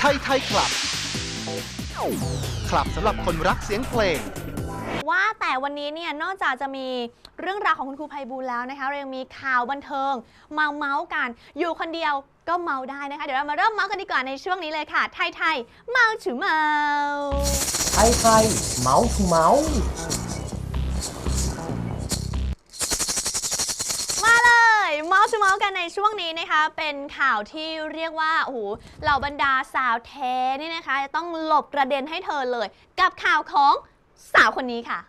ไทยไทยคลับ คลับสำหรับคนรักเสียงเพลง ว่าแต่วันนี้เนี่ยนอกจากจะมีเรื่องราวของคุณครูไพบูลย์แล้วนะคะ เรายังมีข่าวบันเทิงมาเมาส์กัน อยู่คนเดียวก็เมาได้นะคะ เดี๋ยวเรามาเริ่มเมาส์กันดีกว่าในช่วงนี้เลยค่ะ ไทยไทยเมาฉือเมา ไทยไทยเมาส์ทูเมาส์ มาส์ฉือเมาส์กันในช่วงนี้นะคะ เป็นข่าวที่เรียกว่าโอ้โหเหล่าบรรดาสาวแท้นี่นะคะจะต้องหลบกระเด็นให้เธอเลย กับข่าวของสาวคนนี้ค่ะ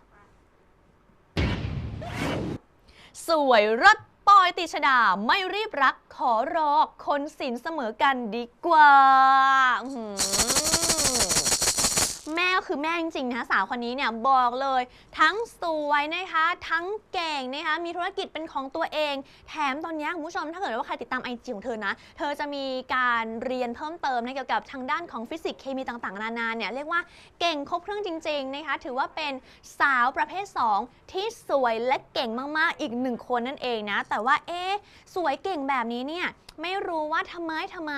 สวยรถปอยติชดาไม่รีบรักขอรอคนสินเสมอกันดีกว่า คือแม่จริงๆนะสาวคนนี้เนี่ยบอกเลย ทั้งสวยนะคะ ทั้งเก่งนะคะมีธุรกิจเป็นของตัวเอง แถมตอนนี้คุณผู้ชมถ้าเกิดว่าใครติดตามไอจีของเธอนะ เธอจะมีการเรียนเพิ่มเติมนเกี่ยวกับทางด้านของฟิสิกส์เคมีต่างๆ นานาเนี่ยเรียกว่าเก่งครบเครื่องจริงๆนะคะถือว่าเป็นสาวประเภท 2 ที่สวยและเก่งมากๆอีกหนึ่งคนนั่นเองนะแต่ว่าเอ๊สวยเก่งแบบนี้เนี่ยไม่รู้ว่าทำไมทำไม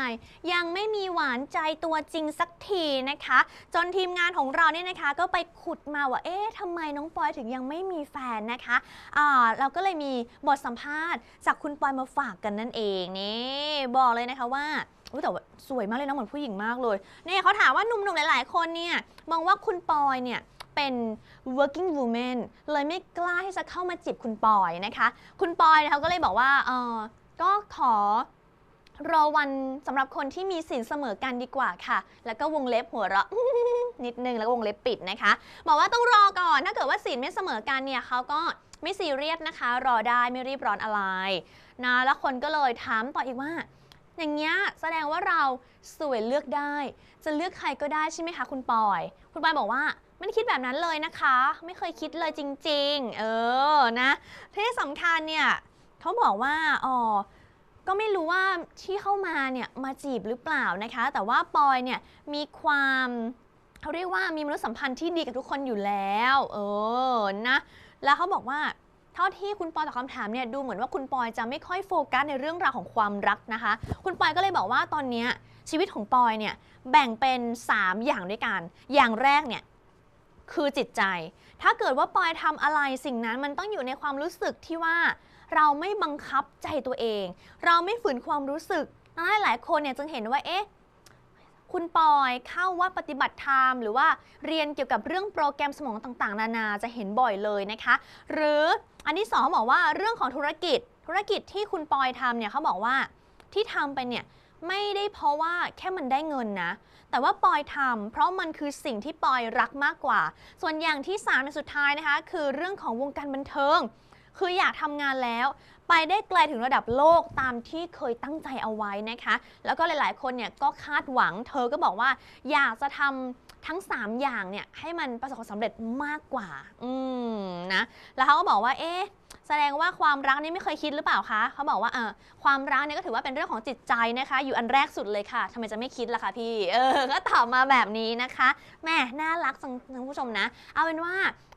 ยังไม่มีหวานใจตัวจริงสักทีนะคะ จนทีมงานของเราเนี่ยนะคะ ก็ไปขุดมาว่าเอ๊ะทำไมน้องปอยถึงยังไม่มีแฟนนะคะอ่าเราก็เลยมีบทสัมภาษณ์ จากคุณปอยมาฝากกันนั่นเองนี่บอกเลยนะคะว่าอุ๊ยแต่ว่าสวยมากเลยนะเหมือนผู้หญิงมากเลยเนี่ยเขาถามว่าหนุ่มๆหลายๆ คนเนี่ยมองว่าคุณปอยเนี่ยเป็น working woman เลยไม่กล้าที่จะเข้ามาจีบคุณปอยนะคะ คุณปอยเขาก็เลยบอกว่าเออก็ขอ รอวันสำหรับคนที่มีสินเสมอกันดีกว่าค่ะ แล้วก็วงเล็บหัวเราะ นิดนึงแล้วก็วงเล็บปิดนะคะ บอกว่าต้องรอก่อน ถ้าเกิดว่าสินไม่เสมอกันเนี่ยเขาก็ไม่ซีเรียสนะคะ รอได้ไม่รีบร้อนอะไรนะแล้วคนก็เลยถามต่ออีกว่า อย่างเงี้ยแสดงว่าเราสวยเลือกได้ จะเลือกใครก็ได้ใช่ไหมคะ คุณปอย คุณปอยบอกว่าไม่ได้คิดแบบนั้นเลยนะคะ ไม่เคยคิดเลยจริง ๆ เออนะที่สำคัญเนี่ยเขาบอกว่าอ๋อ ก็ไม่รู้ว่าที่เข้ามาเนี่ยมาจีบหรือเปล่านะคะ แต่ว่าปอยเนี่ยมีความเขาเรียกว่ามีมนุษยสัมพันธ์ที่ดีกับทุกคนอยู่แล้ว เออนะแล้วเขาบอกว่าเท่าที่คุณปอยตอบคำถามเนี่ยดูเหมือนว่าคุณปอยจะไม่ค่อยโฟกัสในเรื่องราวของความรักนะคะ คุณปอยก็เลยบอกว่าตอนนี้ชีวิตของปอยเนี่ยแบ่งเป็น 3 อย่างด้วยกัน อย่างแรกเนี่ยคือจิตใจ ถ้าเกิดว่าปอยทำอะไรสิ่งนั้นมันต้องอยู่ในความรู้สึกที่ว่า เราไม่บังคับใจตัวเอง เราไม่ฝืนความรู้สึกหลายคนเนี่ยจึงเห็นว่าเอ๊ะคุณปอยเข้าวัดปฏิบัติธรรมหรือว่าเรียนเกี่ยวกับเรื่องโปรแกรมสมองต่างๆ นานาจะเห็นบ่อยเลยนะคะ หรืออันที่สองบอกว่าเรื่องของธุรกิจ ธุรกิจที่คุณปอยทำเนี่ยเขาบอกว่าที่ทำไปเนี่ยไม่ได้เพราะว่าแค่มันได้เงินนะ แต่ว่าปอยทำเพราะมันคือสิ่งที่ปอยรักมากกว่า ส่วนอย่างที่สามในสุดท้ายนะคะ คือเรื่องของวงการบันเทิง คืออยากทำงานแล้ว ไปได้ไกลถึงระดับโลกตามที่เคยตั้งใจเอาไว้นะคะ แล้วก็หลาย ๆ คนเนี่ยก็คาดหวัง เธอก็บอกว่า อยากจะทำทั้ง 3 อย่างเนี่ยให้มันประสบความสำเร็จมากกว่า อืมนะ แล้วเขาก็บอกว่า เอ๊ะแสดงว่าความรักนี่ไม่เคยคิดหรือเปล่าคะ เขาบอกว่าเออความรักเนี่ยก็ถือว่าเป็นเรื่องของจิตใจนะคะ อยู่อันแรกสุดเลยค่ะทำไมจะไม่คิดล่ะคะพี่ เออ ก็ตอบมาแบบนี้นะคะ แม่น่ารักจังท่านผู้ชมนะ เอาเป็นว่า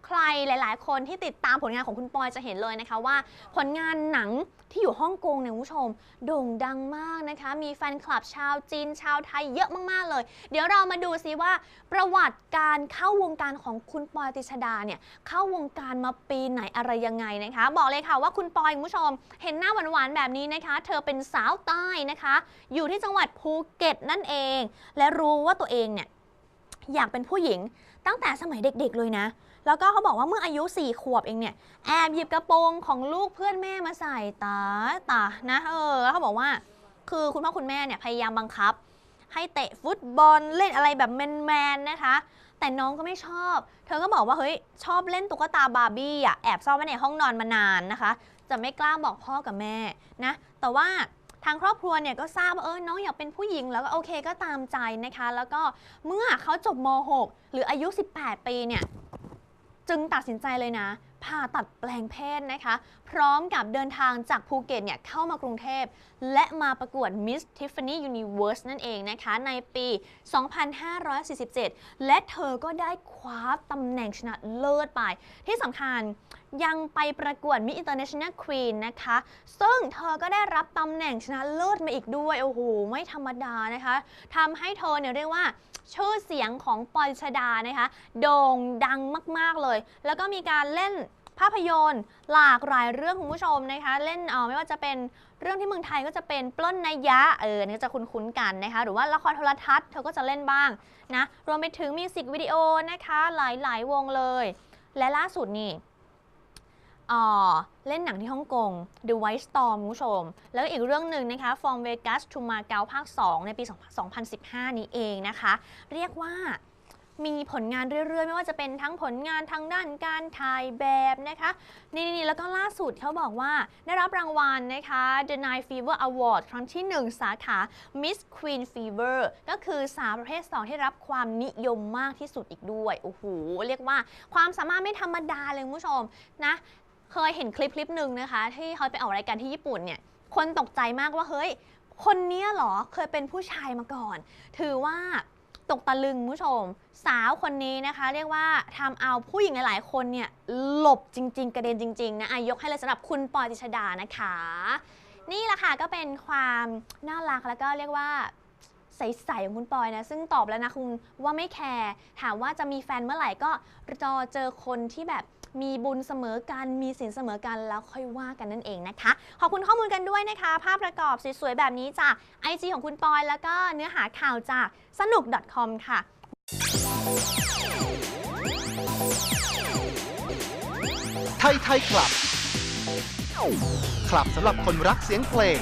ใครหลาย ๆ คนที่ติดตามผลงานของคุณปอยจะเห็นเลยนะคะว่า ผลงานหนังที่อยู่ฮ่องกงเนี่ยคุณผู้ชม โด่งดังมากนะคะ มีแฟนคลับชาวจีนชาวไทยเยอะมาก ๆ เลย เดี๋ยวเรามาดูซิว่า ประวัติการเข้าวงการของคุณปอยติชดาเนี่ยเข้าวงการมาปีไหนอะไรยังไงนะคะ บอกเลยค่ะว่าคุณปอยคุณผู้ชม เห็นหน้าหวานๆแบบนี้นะคะ เธอเป็นสาวใต้นะคะ อยู่ที่จังหวัดภูเก็ตนั่นเอง และรู้ว่าตัวเองเนี่ยอยากเป็นผู้หญิงตั้งแต่สมัยเด็ก ๆ เลยนะ แล้วก็เขาบอกว่าเมื่ออายุ 4 ขวบเองเนี่ยแอบหยิบกระโปรงของลูกเพื่อนแม่มาใส่ตาตานะเออแล้วเขาบอกว่า คือคุณพ่อคุณแม่เนี่ยพยายามบังคับ ให้เตะฟุตบอลเล่นอะไรแบบแมนๆนะคะแต่น้องก็ไม่ชอบ เธอก็บอกว่าเฮ้ยชอบเล่นตุ๊กตาบาร์บี้อะแอบซ่อนไว้ในห้องนอนมานานนะคะ จะไม่กล้าบอกพ่อกับแม่นะ แต่ว่าทางครอบครัวเนี่ยก็ทราบว่าเออน้องอยากเป็นผู้หญิงแล้วก็โอเคก็ตามใจนะคะ แล้วก็เมื่อเขาจบม .6 หรืออายุ 18 ปีเนี่ย จึงตัดสินใจเลยนะผ่าตัดแปลงเพศนะคะ พร้อมกับเดินทางจากภูเก็ตเนี่ยเข้ามากรุงเทพ และมาประกวด Miss Tiffany Universe นั่นเองนะคะ ในปี 2547 และเธอก็ได้คว้าตำแหน่งชนะเลิศไป ที่สำคัญยังไปประกวด Miss International Queen นะคะ ซึ่งเธอก็ได้รับตำแหน่งชนะเลิศมาอีกด้วย โอ้โห ไม่ธรรมดานะคะทำให้เธอเนี่ยเรียกว่า ชื่อเสียงของปอยชดานะคะโด่งดังมาก ๆ เลย แล้วก็มีการเล่นภาพยนตร์หลากหลายเรื่องคุณผู้ชมนะคะ เล่นเออไม่ว่าจะเป็นเรื่องที่เมืองไทยก็จะเป็นปล้นนยะเออนี่จะคุ้นๆกันนะคะ หรือว่าละครโทรทัศน์เธอก็จะเล่นบ้างนะรวมไปถึงมิวสิกวิดีโอนะคะหลายๆ วงเลย และล่าสุดนี่ เล่นหนังที่ฮ่องกง The White Storm คุณผู้ชม แล้วก็อีกเรื่องหนึ่งนะคะ From Vegas to Macau ภาค 2 ในปี 2015 นี้เองนะคะ เรียกว่ามีผลงานเรื่อยๆ ไม่ว่าจะเป็นทั้งผลงานทางด้านการถ่ายแบบนะคะ นี่ๆแล้วก็ล่าสุดเขาบอกว่าได้รับรางวัลนะคะ The Night Fever Award ครั้งที่ 1 สาขา Miss Queen Fever ก็คือสาวประเภท 2 ที่รับความนิยมมากที่สุดอีกด้วย โอ้โห เรียกว่าความสามารถไม่ธรรมดาเลยคุณผู้ชมนะ เคยเห็นคลิปคลิปหนึ่งนะคะ ที่เขาไปออกรายการที่ญี่ปุ่นเนี่ย คนตกใจมากว่าเฮ้ย คนเนี้ยเหรอเคยเป็นผู้ชายมาก่อน ถือว่าตกตะลึงคุณผู้ชม สาวคนนี้นะคะ เรียกว่าทำเอาผู้หญิงหลายๆคนเนี่ยหลบจริง ๆ กระเด็นจริง ๆ นะอายกให้เลยสำหรับคุณปอยติชดานะคะ นี่แหละค่ะก็เป็นความน่ารักแล้วก็เรียกว่า ใสๆของคุณปอยนะ ซึ่งตอบแล้วนะคุณว่าไม่แคร์ถามว่าจะมีแฟนเมื่อไหร่ก็รอเจอคนที่แบบมีบุญเสมอกัน มีสินเสมอกันแล้วค่อยว่ากันนั่นเองนะคะ ขอบคุณข้อมูลกันด้วยนะคะ ภาพประกอบสวยๆแบบนี้จาก IG ของคุณปอย แล้วก็เนื้อหาข่าวจากสนุก .com ค่ะไทยไทยคลับ คลับสำหรับคนรักเสียงเพลง